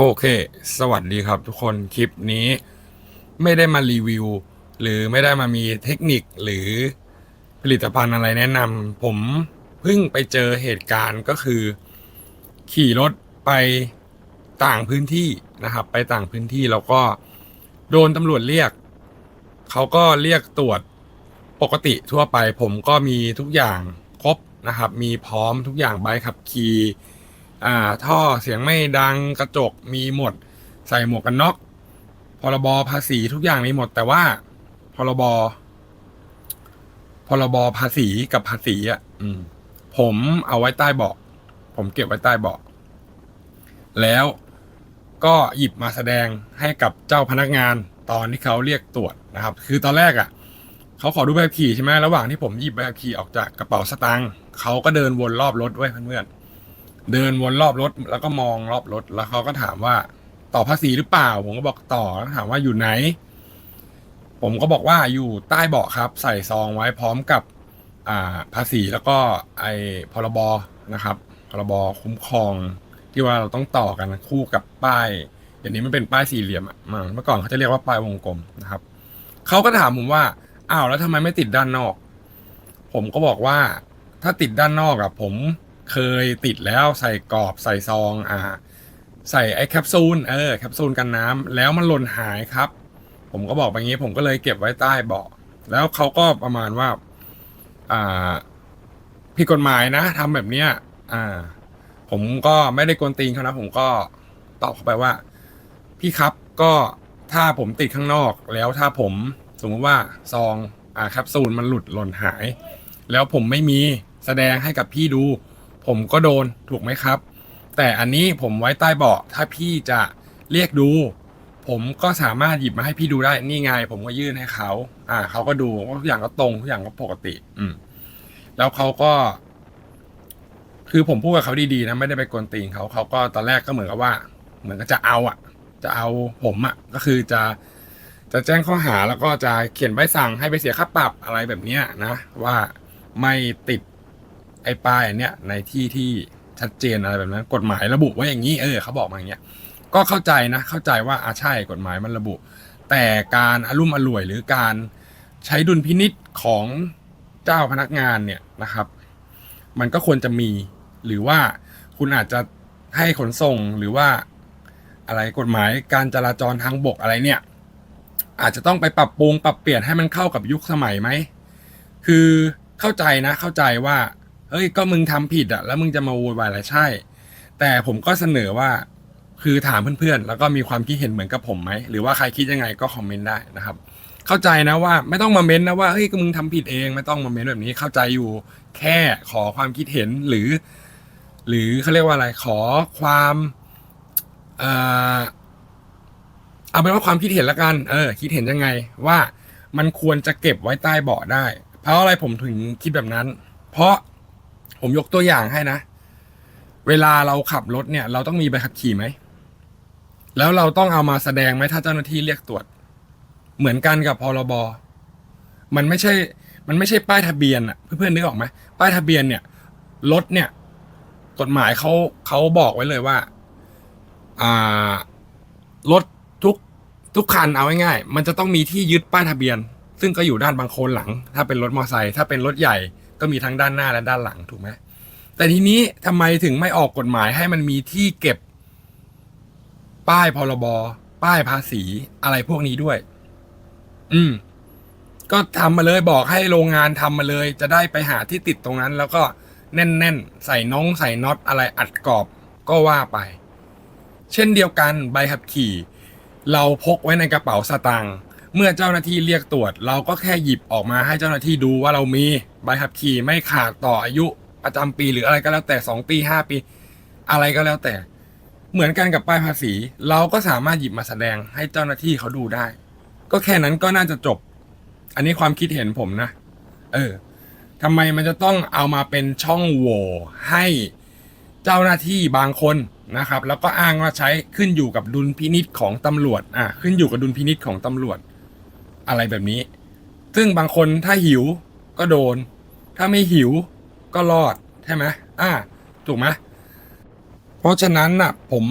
โอเค สวัสดีครับทุกคน คลิปนี้ไม่ได้มารีวิว หรือไม่ได้มามีเทคนิคหรือผลิตภัณฑ์อะไรแนะนำผมเพิ่งไปเจอเหตุการณ์ก็คือ ขี่รถไปต่างพื้นที่นะครับ ไปต่างพื้นที่แล้วก็โดนตำรวจเรียก เขาก็เรียกตรวจปกติทั่วไป ผมก็มีทุกอย่างครบนะครับ มีพร้อมทุกอย่างใบขับขี่ อ่า ท่อเสียงไม่ดังกระจกมีหมด ใส่หมวกกันน็อกพรบภาษีทุกอย่างมีหมด แต่ว่าพรบพรบภาษีกับภาษีอะ อืม ผมเอาไว้ใต้เบาะผมเก็บไว้ใต้เบาะแล้วก็หยิบมาแสดงให้กับเจ้าพนักงานตอนที่เขาเรียกตรวจนะครับ คือตอนแรกอะเขาขอดูใบขับขี่ใช่ไหมระหว่างที่ผมหยิบใบขับขี่ออกจากกระเป๋าสตางค์เขาก็เดินวนรอบรถไว้เพื่อนๆ เดินวนรอบรถแล้วก็มองรอบรถ แล้วเขาก็ถามว่าต่อภาษีหรือเปล่า ผมก็บอกต่อแล้วถามว่าอยู่ไหน ผมก็บอกว่าอยู่ใต้เบาะครับ ใส่ซองไว้พร้อมกับ อ่าภาษีแล้วก็ไอพรบนะครับพรบคุ้มครอง ที่ว่าเราต้องต่อกันคู่กับป้ายเดี๋ยวนี้มันเป็นป้ายสี่เหลี่ยมอะเมื่อก่อนเขาจะเรียกว่าป้ายวงกลมนะครับเขาก็ถามผมว่าอ้าวแล้วทำไมไม่ติดด้านนอก ผมก็บอกว่าถ้าติดด้านนอกอะผม เคยติดแล้วใส่กรอบใส่ซองอ่าใส่ไอ้แคปซูลเออแคปซูลกันน้ำแล้วมันหล่นหายครับ ผมก็บอกไปงี้ ผมก็เลยเก็บไว้ใต้เบาะแล้วเขาก็ประมาณว่า อ่าผิดกฎหมายนะทำแบบเนี้ยอ่า ผมก็ไม่ได้กวนตีนเขานะผมก็ตอบเขาไปว่า พี่ครับก็ถ้าผมติดข้างนอก แล้วถ้าผมสมมติว่าซองอ่าแคปซูลมันหลุดหล่นหาย แล้วผมไม่มีแสดงให้กับพี่ดู ผมก็โดนถูกไหมครับ แต่อันนี้ผมไว้ใต้เบาะถ้าพี่จะเรียกดู ผมก็สามารถหยิบมาให้พี่ดูได้นี่ไง ผมก็ยื่นให้เขาอ่าเขาก็ดูว่าทุกอย่างก็ตรงทุกอย่างก็ปกติ อืม แล้วเขาก็ คือผมพูดกับเขาดีๆนะไม่ได้ไปกวนตีนเขาเขาก็ตอนแรกก็เหมือนกับว่า เหมือนกับจะเอาอะ จะเอาผมอะ ก็คือจะจะแจ้งข้อหาแล้วก็จะเขียนใบสั่งให้ไปเสียค่าปรับอะไรแบบเนี้ยนะ ว่าไม่ติด ไอ้ป้ายอันเนี้ยในที่ที่ชัดเจนอะไรแบบนั้น กฎหมายระบุไว้อย่างนี้เออเขาบอกมาอย่างเงี้ยก็เข้าใจนะ เข้าใจว่าอาใช่กฎหมายมันระบุ แต่การอารุ่มอร่วยหรือการใช้ดุลพินิษของเจ้าพนักงานเนี่ยนะครับ มันก็ควรจะมีหรือว่าคุณอาจจะให้ขนส่งหรือว่าอะไรกฎหมายการจราจรทางบกอะไรเนี่ย อาจจะต้องไปปรับปรุงปรับเปลี่ยนให้มันเข้ากับยุคสมัยไหม คือเข้าใจนะเข้าใจว่า เฮ้ยก็มึงทำผิดอะแล้วมึงจะมาโวยวายอะไรใช่ แต่ผมก็เสนอว่าคือถามเพื่อนๆ แล้วก็มีความคิดเห็นเหมือนกับผมไหม หรือว่าใครคิดยังไงก็คอมเมนต์ได้นะครับ เข้าใจนะว่าไม่ต้องมาเม้นนะว่าเฮ้ยก็มึงทำผิดเองไม่ต้องมาเม้นแบบนี้เข้าใจอยู่แค่ขอความคิดเห็นหรือ หรือเขาเรียกว่าอะไรขอความเอ่อเอาเป็นว่าความคิดเห็นละกัน เออ คิดเห็นยังไงว่ามันควรจะเก็บไว้ใต้เบาะได้ เพราะอะไรผมถึงคิดแบบนั้น เพราะ ผมยกตัวอย่างให้นะ เวลาเราขับรถเนี่ย เราต้องมีใบขับขี่ไหม แล้วเราต้องเอามาแสดงไหมถ้าเจ้าหน้าที่เรียกตรวจ เหมือนกันกับพรบ มันไม่ใช่ มันไม่ใช่ป้ายทะเบียนอะเพื่อนๆนึกออกไหมป้ายทะเบียนเนี่ยรถเนี่ย กฎหมายเขาเขาบอกไว้เลยว่า อ่ารถทุกทุกคันเอาง่ายๆมันจะต้องมีที่ยึดป้ายทะเบียน ซึ่งก็อยู่ด้านบางโคนหลัง ถ้าเป็นรถมอเตอร์ไซค์ถ้าเป็นรถใหญ่ ก็มีทั้งด้านหน้าและด้านหลังถูกไหมแต่ทีนี้ทำไมถึงไม่ออกกฎหมายให้มันมีที่เก็บ ป้ายพรบป้ายภาษีอะไรพวกนี้ด้วย อืม ก็ทำมาเลยบอกให้โรงงานทำมาเลย จะได้ไปหาที่ติดตรงนั้น แล้วก็แน่นๆ ใส่น้องใส่น็อตอะไรอัดกรอบก็ว่าไป เช่นเดียวกันใบขับขี่ เราพกไว้ในกระเป๋าสตางค์ เมื่อเจ้าหน้าที่เรียกตรวจ เราก็แค่หยิบออกมาให้เจ้าหน้าที่ดูว่าเรามีใบขับขี่ไม่ขาดต่ออายุประจำปีหรืออะไรก็แล้วแต่สองปีห้าปี อะไรก็แล้วแต่ เหมือนกันกับป้ายภาษี เราก็สามารถหยิบมาแสดงให้เจ้าหน้าที่เขาดูได้ ก็แค่นั้นก็น่าจะจบ อันนี้ความคิดเห็นผมนะ เออทำไมมันจะต้องเอามาเป็นช่องโหว่ให้เจ้าหน้าที่บางคนนะครับ แล้วก็อ้างว่าใช้ขึ้นอยู่กับดุลพินิษของตำรวจอะขึ้นอยู่กับดุลพินิษของตำรวจ อะไรแบบนี้ ซึ่งบางคนถ้าหิวก็โดน ถ้าไม่หิวก็รอดใช่ไหมอ่าถูกไหมเพราะฉะนั้นน่ะ ผม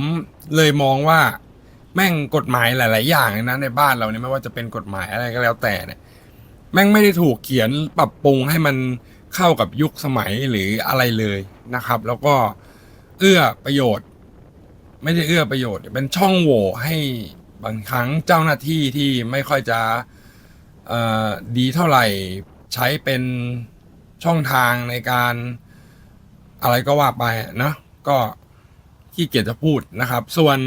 เลยมองว่าแม่งกฎหมายหลาย ๆ อย่างนะในบ้านเราเนี่ยไม่ว่าจะเป็นกฎหมายอะไรก็แล้วแต่เนี่ยแม่งไม่ได้ถูกเขียนปรับปรุงให้มันเข้ากับยุคสมัยหรืออะไรเลยนะครับ แล้วก็เอื้อประโยชน์ ไม่ได้เอื้อประโยชน์ เป็นช่องโหว่ให้บางครั้งเจ้าหน้าที่ที่ไม่ค่อยจะ ดีเท่าไหร่ใช้เป็นช่องทางในการอะไรก็ว่าไปนะก็ขี้เกียจจะพูดนะครับ ส่วน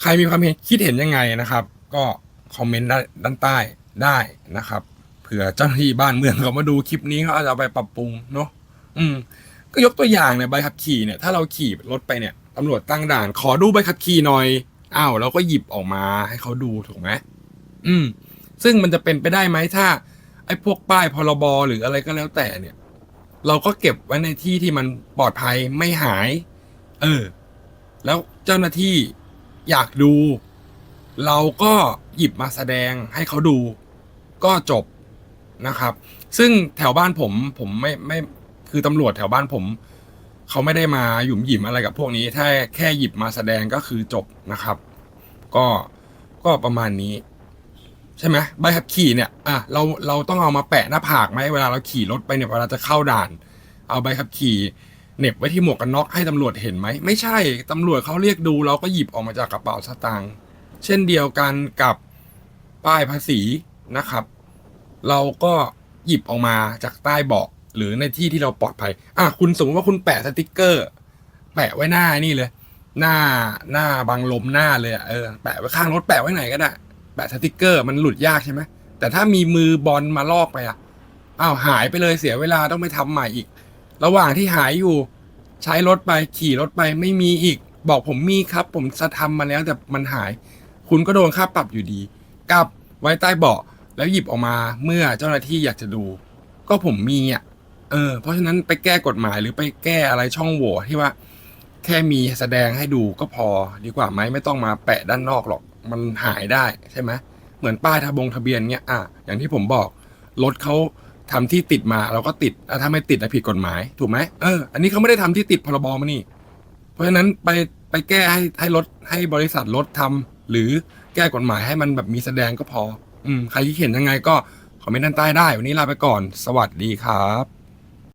ใครมีความเห็นคิดเห็นยังไงนะครับ ก็คอมเมนต์ด้านใต้ได้นะครับเผื่อเจ้าหน้าที่บ้านเมืองเขามาดูคลิปนี้เขาอาจจะเอาไปปรับปรุงเนาะอืม ก็ยกตัวอย่างเนี่ยใบขับขี่เนี่ยถ้าเราขี่รถไปเนี่ยตำรวจตั้งด่าน ขอดูใบขับขี่หน่อยอ้าวเราก็หยิบออกมาให้เขาดูถูกไหมอืม ซึ่งมันจะเป็นไปได้ไหมถ้า ไอ้พวกป้ายพรบหรืออะไรก็แล้วแต่เนี่ย เราก็เก็บไว้ในที่ที่มันปลอดภัยไม่หาย เออ แล้วเจ้าหน้าที่อยากดู เราก็หยิบมาแสดงให้เขาดู ก็จบนะครับ ซึ่งแถวบ้านผมผมไม่ไม่คือตำรวจแถวบ้านผม เขาไม่ได้มาหยุมหยิมอะไรกับพวกนี้ ถ้าแค่หยิบมาแสดงก็คือจบนะครับ ก็ก็ประมาณนี้ ใช่ไหมใบขับขี่เนี่ยอะเราเราต้องเอามาแปะหน้าผากไหมเวลาเราขี่รถไปเนี่ยเวลาจะเข้าด่าน เอาใบขับขี่เหน็บไว้ที่หมวกกันน็อกให้ตำรวจเห็นไหมไม่ใช่ตำรวจเขาเรียกดูเราก็หยิบออกมาจากกระเป๋าสตางค์เช่นเดียวกันกับป้ายภาษีนะครับ เราก็หยิบออกมาจากใต้เบาะหรือในที่ที่เราปลอดภัยอะคุณสมมติว่าคุณแปะสติกเกอร์ แปะไว้หน้านี่เลย หน้าหน้าบังลมหน้าเลยอะเออแปะไว้ข้างรถแปะไว้ไหนก็ได้ แปะสติกเกอร์มันหลุดยากใช่ไหมแต่ถ้ามีมือบอลมาลอกไปอะอ้าวหายไปเลยเสียเวลาต้องไปทำใหม่อีก ระหว่างที่หายอยู่ ใช้รถไปขี่รถไปไม่มีอีก บอกผมมีครับ ผมจะทำมาแล้วแต่มันหาย คุณก็โดนค่าปรับอยู่ดีกับไว้ใต้เบาะแล้วหยิบออกมาเมื่อเจ้าหน้าที่อยากจะดู ก็ผมมีอะเออเพราะฉะนั้นไปแก้กฎหมายหรือไปแก้อะไรช่องโหว่ที่ว่า แค่มีแสดงให้ดูก็พอดีกว่าไหมไม่ต้องมาแปะด้านนอกหรอก มันหายได้ใช่ไหมเหมือนป้ายทะบงทะเบียนเนี้ยอะอย่างที่ผมบอกรถเขาทำที่ติดมาเราก็ติดถ้าไม่ติดอะผิดกฎหมาย ถูกไหมเอออันนี้เขาไม่ได้ทำที่ติดพรบมานี่ เพราะฉะนั้นไปไปแก้ให้ให้รถให้บริษัทรถทำหรือแก้กฎหมายให้มันแบบมีแสดงก็พอ อืมใครที่เห็นยังไงก็คอมเมนต์ด้านใต้ได้ วันนี้ลาไปก่อน สวัสดีครับ